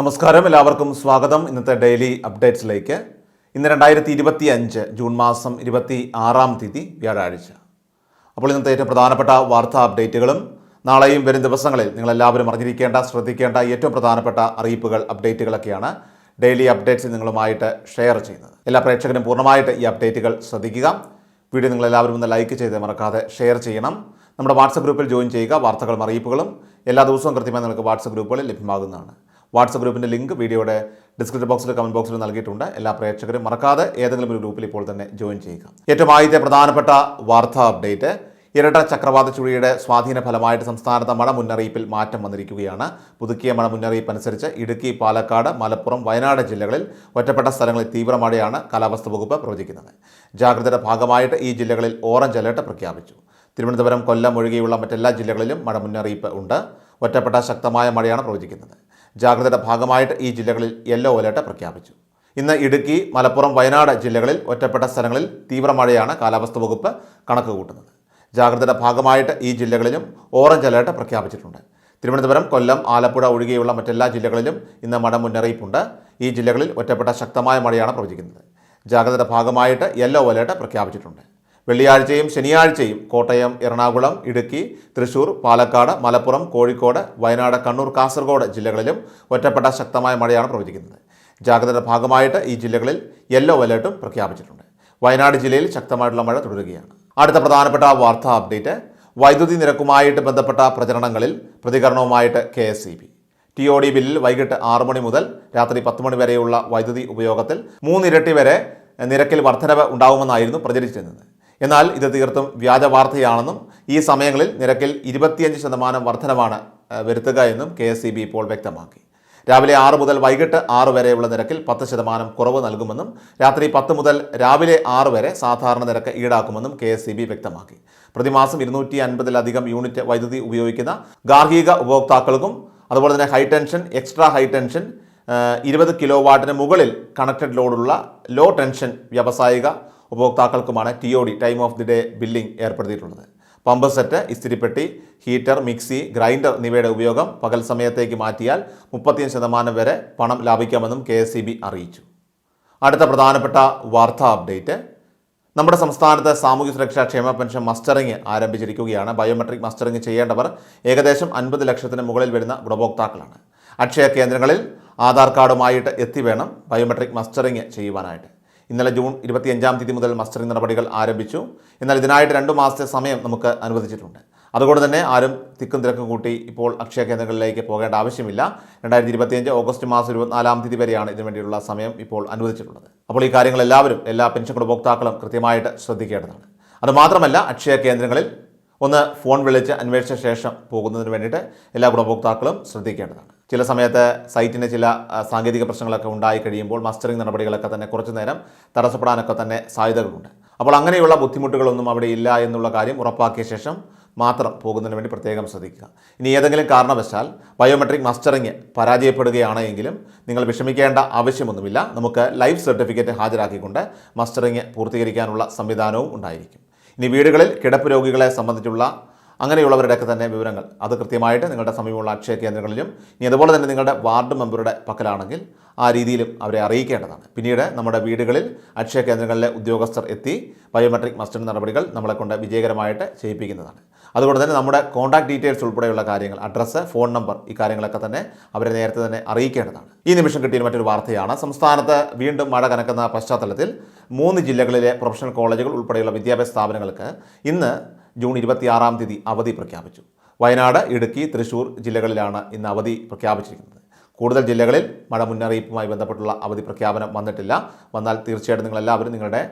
നമസ്കാരം എല്ലാവർക്കും സ്വാഗതം. ഇന്നത്തെ ഡെയിലി അപ്ഡേറ്റ്സിലേക്ക്. ഇന്ന് രണ്ടായിരത്തി ഇരുപത്തി അഞ്ച് ജൂൺ മാസം ഇരുപത്തി ആറാം തീയതി വ്യാഴാഴ്ച. അപ്പോൾ ഇന്നത്തെ ഏറ്റവും പ്രധാനപ്പെട്ട വാർത്താ അപ്ഡേറ്റുകളും നാളെയും വരും ദിവസങ്ങളിൽ നിങ്ങളെല്ലാവരും അറിഞ്ഞിരിക്കേണ്ട ശ്രദ്ധിക്കേണ്ട ഏറ്റവും പ്രധാനപ്പെട്ട അറിയിപ്പുകൾ അപ്ഡേറ്റുകളൊക്കെയാണ് ഡെയിലി അപ്ഡേറ്റ്സ് നിങ്ങളുമായിട്ട് ഷെയർ ചെയ്യുന്നത്. എല്ലാ പ്രേക്ഷകരും പൂർണമായിട്ട് ഈ അപ്ഡേറ്റുകൾ ശ്രദ്ധിക്കുക. വീഡിയോ നിങ്ങളെല്ലാവരും ഒന്ന് ലൈക്ക് ചെയ്ത് മറക്കാതെ ഷെയർ ചെയ്യണം. നമ്മുടെ വാട്സപ്പ് ഗ്രൂപ്പിൽ ജോയിൻ ചെയ്യുക. വാർത്തകളും അറിയിപ്പുകളും എല്ലാ ദിവസവും കൃത്യമായി നിങ്ങൾക്ക് വാട്സപ്പ് ഗ്രൂപ്പുകളിൽ ലഭ്യമാകുന്നതാണ്. വാട്സപ്പ് ഗ്രൂപ്പിന്റെ ലിങ്ക് വീഡിയോയുടെ ഡിസ്ക്രിപ്ഷൻ ബോക്സിൽ കമന്റ് ബോക്സിൽ നൽകിയിട്ടുണ്ട്. എല്ലാ പ്രേക്ഷകരും മറക്കാതെ ഏതെങ്കിലും ഒരു ഗ്രൂപ്പിൽ ഇപ്പോൾ തന്നെ ജോയിൻ ചെയ്യുക. ഏറ്റവും ആദ്യത്തെ പ്രധാനപ്പെട്ട വാർത്താ അപ്ഡേറ്റ് ഇരട്ട ചക്രവാത ചുഴിയുടെ സ്വാധീന ഫലമായിട്ട് സംസ്ഥാനത്ത് മഴ മുന്നറിയിപ്പിൽ മാറ്റം വന്നിരിക്കുകയാണ്. പുതുക്കിയ മഴ മുന്നറിയിപ്പ് അനുസരിച്ച് ഇടുക്കി പാലക്കാട് മലപ്പുറം വയനാട് ജില്ലകളിൽ ഒറ്റപ്പെട്ട സ്ഥലങ്ങളിൽ തീവ്ര മഴയാണ് കാലാവസ്ഥാ വകുപ്പ് പ്രവചിക്കുന്നത്. ജാഗ്രതയുടെ ഭാഗമായിട്ട് ഈ ജില്ലകളിൽ ഓറഞ്ച് അലേർട്ട് പ്രഖ്യാപിച്ചു. തിരുവനന്തപുരം കൊല്ലം ഒഴികെയുള്ള മറ്റെല്ലാ ജില്ലകളിലും മഴ മുന്നറിയിപ്പ് ഉണ്ട്. ഒറ്റപ്പെട്ട ശക്തമായ മഴയാണ് പ്രവചിക്കുന്നത്. ജാഗ്രതയുടെ ഭാഗമായിട്ട് ഈ ജില്ലകളിൽ യെല്ലോ അലേർട്ട് പ്രഖ്യാപിച്ചു. ഇന്ന് ഇടുക്കി മലപ്പുറം വയനാട് ജില്ലകളിൽ ഒറ്റപ്പെട്ട സ്ഥലങ്ങളിൽ തീവ്രമഴയാണ് കാലാവസ്ഥാ വകുപ്പ് കണക്ക് കൂട്ടുന്നത്. ജാഗ്രതയുടെ ഭാഗമായിട്ട് ഈ ജില്ലകളിലും ഓറഞ്ച് അലേർട്ട് പ്രഖ്യാപിച്ചിട്ടുണ്ട്. തിരുവനന്തപുരം കൊല്ലം ആലപ്പുഴ ഒഴികെയുള്ള മറ്റെല്ലാ ജില്ലകളിലും ഇന്ന് മഴ മുന്നറിയിപ്പുണ്ട്. ഈ ജില്ലകളിൽ ഒറ്റപ്പെട്ട ശക്തമായ മഴയാണ് പ്രവചിക്കുന്നത്. ജാഗ്രതയുടെ ഭാഗമായിട്ട് യെല്ലോ അലേർട്ട് പ്രഖ്യാപിച്ചിട്ടുണ്ട്. വെള്ളിയാഴ്ചയും ശനിയാഴ്ചയും കോട്ടയം എറണാകുളം ഇടുക്കി തൃശൂർ പാലക്കാട് മലപ്പുറം കോഴിക്കോട് വയനാട് കണ്ണൂർ കാസർഗോഡ് ജില്ലകളിലും ഒറ്റപ്പെട്ട ശക്തമായ മഴയാണ് പ്രവചിക്കുന്നത്. ജാഗ്രതയുടെ ഭാഗമായിട്ട് ഈ ജില്ലകളിൽ യെല്ലോ അലേർട്ടും പ്രഖ്യാപിച്ചിട്ടുണ്ട്. വയനാട് ജില്ലയിൽ ശക്തമായിട്ടുള്ള മഴ തുടരുകയാണ്. അടുത്ത പ്രധാനപ്പെട്ട വാർത്താ അപ്ഡേറ്റ് വൈദ്യുതി നിരക്കുമായിട്ട് ബന്ധപ്പെട്ട പ്രചരണങ്ങളിൽ പ്രതികരണവുമായിട്ട് K S E B. T O D ബില്ലിൽ വൈകിട്ട് ആറ് മണി മുതൽ രാത്രി പത്ത് മണി വരെയുള്ള വൈദ്യുതി ഉപയോഗത്തിൽ മൂന്നിരട്ടി വരെ നിരക്കിൽ വർധനവ് ഉണ്ടാകുമെന്നായിരുന്നു പ്രചരിച്ചിരുന്നത്. എന്നാൽ ഇത് തീർത്തും വ്യാജ വാർത്തയാണെന്നും ഈ സമയങ്ങളിൽ നിരക്കിൽ ഇരുപത്തിയഞ്ച് ശതമാനം വർധനമാണ് വരുത്തുക എന്നും കെ എസ് ഇപ്പോൾ വ്യക്തമാക്കി. രാവിലെ ആറ് മുതൽ വൈകിട്ട് ആറ് വരെയുള്ള നിരക്കിൽ പത്ത് ശതമാനം കുറവ് നൽകുമെന്നും രാത്രി പത്ത് മുതൽ രാവിലെ ആറ് വരെ സാധാരണ നിരക്ക് ഈടാക്കുമെന്നും കെ എസ് വ്യക്തമാക്കി. പ്രതിമാസം ഇരുന്നൂറ്റി അൻപതിലധികം യൂണിറ്റ് വൈദ്യുതി ഉപയോഗിക്കുന്ന ഗാർഹിക ഉപഭോക്താക്കൾക്കും അതുപോലെ തന്നെ high tension extra high tension ഇരുപത് കിലോ വാട്ടിന് മുകളിൽ കണക്റ്റഡ് ലോഡുള്ള ലോ ടെൻഷൻ വ്യാവസായിക ഉപഭോക്താക്കൾക്കുമാണ് T O D time of the day billing ഏർപ്പെടുത്തിയിട്ടുള്ളത്. പമ്പ് സെറ്റ് ഇസ്തിരിപ്പെട്ടി ഹീറ്റർ മിക്സി ഗ്രൈൻഡർ എന്നിവയുടെ ഉപയോഗം പകൽ സമയത്തേക്ക് മാറ്റിയാൽ മുപ്പത്തിയഞ്ച് ശതമാനം വരെ പണം ലാഭിക്കാമെന്നും കെ അറിയിച്ചു. അടുത്ത പ്രധാനപ്പെട്ട വാർത്താ അപ്ഡേറ്റ്. നമ്മുടെ സംസ്ഥാനത്ത് സാമൂഹ്യ സുരക്ഷാ ക്ഷേമ പെൻഷൻ മസ്റ്ററിംഗ് ആരംഭിച്ചിരിക്കുകയാണ്. ബയോമെട്രിക് മസ്റ്ററിംഗ് ചെയ്യേണ്ടവർ ഏകദേശം അൻപത് ലക്ഷത്തിന് മുകളിൽ വരുന്ന ഗുണഭോക്താക്കളാണ്. അക്ഷയ കേന്ദ്രങ്ങളിൽ ആധാർ കാർഡുമായിട്ട് എത്തി വേണം ബയോമെട്രിക് മസ്റ്ററിംഗ് ചെയ്യുവാനായിട്ട്. ഇന്നലെ ജൂൺ ഇരുപത്തിയഞ്ചാം തീയതി മുതൽ മസ്റ്ററിംഗ് നടപടികൾ ആരംഭിച്ചു. എന്നാൽ ഇതിനായിട്ട് രണ്ട് മാസത്തെ സമയം നമുക്ക് അനുവദിച്ചിട്ടുണ്ട്. അതുകൊണ്ട് തന്നെ ആരും തിക്കും തിരക്കും കൂട്ടി ഇപ്പോൾ അക്ഷയ കേന്ദ്രങ്ങളിലേക്ക് പോകേണ്ട ആവശ്യമില്ല. രണ്ടായിരത്തി ഇരുപത്തിയഞ്ച് ഓഗസ്റ്റ് മാസം ഇരുപത്തിനാലാം തീയതി വരെയാണ് ഇതിനു വേണ്ടിയുള്ള സമയം ഇപ്പോൾ അനുവദിച്ചിട്ടുള്ളത്. അപ്പോൾ ഈ കാര്യങ്ങൾ എല്ലാവരും എല്ലാ പെൻഷൻ ഉപഭോക്താക്കളും കൃത്യമായിട്ട് ശ്രദ്ധിക്കേണ്ടതാണ്. അതുമാത്രമല്ല അക്ഷയ കേന്ദ്രങ്ങളിൽ ഒന്ന് ഫോൺ വിളിച്ച് അന്വേഷിച്ച ശേഷം പോകുന്നതിന് വേണ്ടിയിട്ട് എല്ലാ ഗുണഭോക്താക്കളും ശ്രദ്ധിക്കേണ്ടതാണ്. ചില സമയത്ത് സൈറ്റിന് ചില സാങ്കേതിക പ്രശ്നങ്ങളൊക്കെ ഉണ്ടായി കഴിയുമ്പോൾ മസ്റ്ററിംഗ് നടപടികളൊക്കെ തന്നെ കുറച്ചു നേരം തടസ്സപ്പെടാനൊക്കെ തന്നെ സാധ്യതകളുണ്ട്. അപ്പോൾ അങ്ങനെയുള്ള ബുദ്ധിമുട്ടുകളൊന്നും അവിടെ ഇല്ല എന്നുള്ള കാര്യം ഉറപ്പാക്കിയ ശേഷം മാത്രം പോകുന്നതിന് വേണ്ടി പ്രത്യേകം ശ്രദ്ധിക്കുക. ഇനി ഏതെങ്കിലും കാരണവശാൽ ബയോമെട്രിക് മസ്റ്ററിങ് പരാജയപ്പെടുകയാണ് എങ്കിലും നിങ്ങൾ വിഷമിക്കേണ്ട ആവശ്യമൊന്നുമില്ല. നമുക്ക് ലൈഫ് സർട്ടിഫിക്കറ്റ് ഹാജരാക്കിക്കൊണ്ട് മസ്റ്ററിങ് പൂർത്തീകരിക്കാനുള്ള സംവിധാനവും ഉണ്ടായിരിക്കും. ഇനി വീടുകളിൽ കിടപ്പ് രോഗികളെ സംബന്ധിച്ചുള്ള അങ്ങനെയുള്ളവരുടെയൊക്കെ തന്നെ വിവരങ്ങൾ. അത് കൃത്യമായിട്ട് നിങ്ങളുടെ സമീപമുള്ള അക്ഷയ കേന്ദ്രങ്ങളിലും ഇനി അതുപോലെ തന്നെ നിങ്ങളുടെ വാർഡ് മെമ്പറുടെ പക്കലാണെങ്കിൽ ആ രീതിയിലും അവരെ അറിയിക്കേണ്ടതാണ്. പിന്നീട് നമ്മുടെ വീടുകളിൽ അക്ഷയ കേന്ദ്രങ്ങളിലെ ഉദ്യോഗസ്ഥർ എത്തി ബയോമെട്രിക് മസ്റ്റർ നടപടികൾ നമ്മളെ കൊണ്ട് വിജയകരമായിട്ട് ചെയ്യിപ്പിക്കുന്നതാണ്. അതുകൊണ്ട് തന്നെ നമ്മുടെ കോൺടാക്ട് ഡീറ്റെയിൽസ് ഉൾപ്പെടെയുള്ള കാര്യങ്ങൾ അഡ്രസ്സ് ഫോൺ നമ്പർ ഈ കാര്യങ്ങളൊക്കെ തന്നെ അവരെ നേരത്തെ തന്നെ അറിയിക്കേണ്ടതാണ്. ഈ നിമിഷം കിട്ടിയ മറ്റൊരു വാർത്തയാണ്. സംസ്ഥാനത്ത് വീണ്ടും മഴ കനക്കുന്ന പശ്ചാത്തലത്തിൽ മൂന്ന് ജില്ലകളിലെ പ്രൊഫഷണൽ കോളേജുകൾ ഉൾപ്പെടെയുള്ള വിദ്യാഭ്യാസ സ്ഥാപനങ്ങൾക്ക് ഇന്ന് ജൂൺ ഇരുപത്തിയാറാം തീയതി അവധി പ്രഖ്യാപിച്ചു. വയനാട് ഇടുക്കി തൃശൂർ ജില്ലകളിലാണ് ഇന്ന് അവധി പ്രഖ്യാപിച്ചിരിക്കുന്നത്. കൂടുതൽ ജില്ലകളിൽ മഴ മുന്നറിയിപ്പുമായി ബന്ധപ്പെട്ടുള്ള അവധി പ്രഖ്യാപനം വന്നിട്ടില്ല. വന്നാൽ തീർച്ചയായിട്ടും നിങ്ങളെല്ലാവരും നിങ്ങളുടെ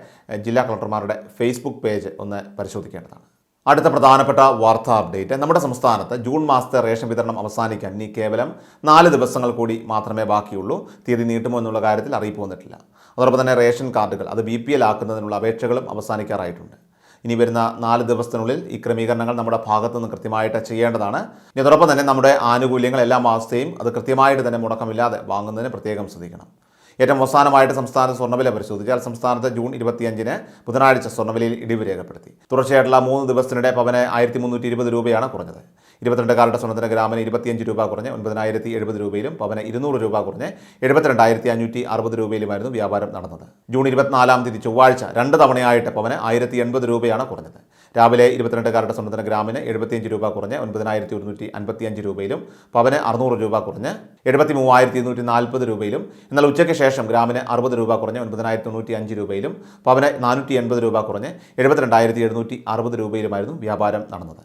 ജില്ലാ കളക്ടർമാരുടെ ഫേസ്ബുക്ക് പേജ് ഒന്ന് പരിശോധിക്കേണ്ടതാണ്. അടുത്ത പ്രധാനപ്പെട്ട വാർത്താ അപ്ഡേറ്റ് നമ്മുടെ സംസ്ഥാനത്ത് ജൂൺ മാസത്തെ റേഷൻ വിതരണം അവസാനിക്കാൻ ഇനി കേവലം നാല് ദിവസങ്ങൾ കൂടി മാത്രമേ ബാക്കിയുള്ളൂ. തീയതി നീട്ടുമോ എന്നുള്ള കാര്യത്തിൽ അറിയിപ്പ് വന്നിട്ടില്ല. അതോടൊപ്പം തന്നെ റേഷൻ കാർഡുകൾ അത് ബി ആക്കുന്നതിനുള്ള അപേക്ഷകളും അവസാനിക്കാറായിട്ടുണ്ട്. ഇനി വരുന്ന നാല് ദിവസത്തിനുള്ളിൽ ഈ ക്രമീകരണങ്ങൾ നമ്മുടെ ഭാഗത്തു നിന്ന് കൃത്യമായിട്ട് ചെയ്യേണ്ടതാണ്. ഇതോടൊപ്പം തന്നെ നമ്മുടെ ആനുകൂല്യങ്ങൾ എല്ലാ മാസത്തെയും അത് കൃത്യമായിട്ട് തന്നെ മുടക്കമില്ലാതെ വാങ്ങുന്നതിന് പ്രത്യേകം ശ്രദ്ധിക്കണം. ഏറ്റവും അവസാനമായിട്ട് സംസ്ഥാന സ്വർണവില പരിശോധിച്ചാൽ സംസ്ഥാനത്ത് ജൂൺ ഇരുപത്തിയഞ്ചിന് ബുധനാഴ്ച സ്വർണവിലയിൽ ഇടിവ് രേഖപ്പെടുത്തി. തുടർച്ചയായിട്ടുള്ള മൂന്ന് ദിവസത്തിനിടെ പവന് ആയിരത്തി മുന്നൂറ്റി ഇരുപത് രൂപയാണ് കുറഞ്ഞത്. ഇരുപത്തിരണ്ടുകാരുടെ സ്വർണത്തിന് ഗ്രാമിന് ഇരുപത്തിയഞ്ച് രൂപ കുറഞ്ഞ് ഒൻപതിനായിരത്തി എഴുപത് രൂപയിലും പവന് ഇരുന്നൂറ് രൂപ കുറഞ്ഞ് എഴുപത്തിരണ്ടായിരത്തി അഞ്ഞൂറ്റി അറുപത് രൂപയിലുമായിരുന്നു വ്യാപാരം നടന്നത്. ജൂൺ ഇരുപത്തിനാലാം തീയതി ചൊവ്വാഴ്ച രണ്ട് തവണയായിട്ട് പവന് ആയിരത്തി എൺപത് രൂപയാണ് കുറഞ്ഞത്. രാവിലെ ഇരുപത്തിരണ്ടുകാരുടെ സ്വർണത്തിന് ഗ്രാമിന് എഴുപത്തിയഞ്ച് രൂപ കുറഞ്ഞ് ഒൻപതിനായിരത്തി ഒരുന്നൂറ്റി അൻപത്തിയഞ്ച് രൂപയിലും പവന് അറുന്നൂറ് രൂപ കുറഞ്ഞ് എഴുപത്തി മൂവായിരത്തി ഇരുന്നൂറ്റി നാൽപ്പത് രൂപയിലും എന്നാൽ ഉച്ചയ്ക്ക് ശേഷം ഗ്രാമിന് അറുപത് രൂപ കുറഞ്ഞ് ഒൻപതിനായിരത്തി തൊണ്ണൂറ്റി അഞ്ച് രൂപയിലും പവന് നാനൂറ്റി എൺപത് രൂപ കുറഞ്ഞ് എഴുപത്തിരണ്ടായിരത്തി എഴുന്നൂറ്റി അറുപത് രൂപയിലുമായിരുന്നു വ്യാപാരം നടന്നത്.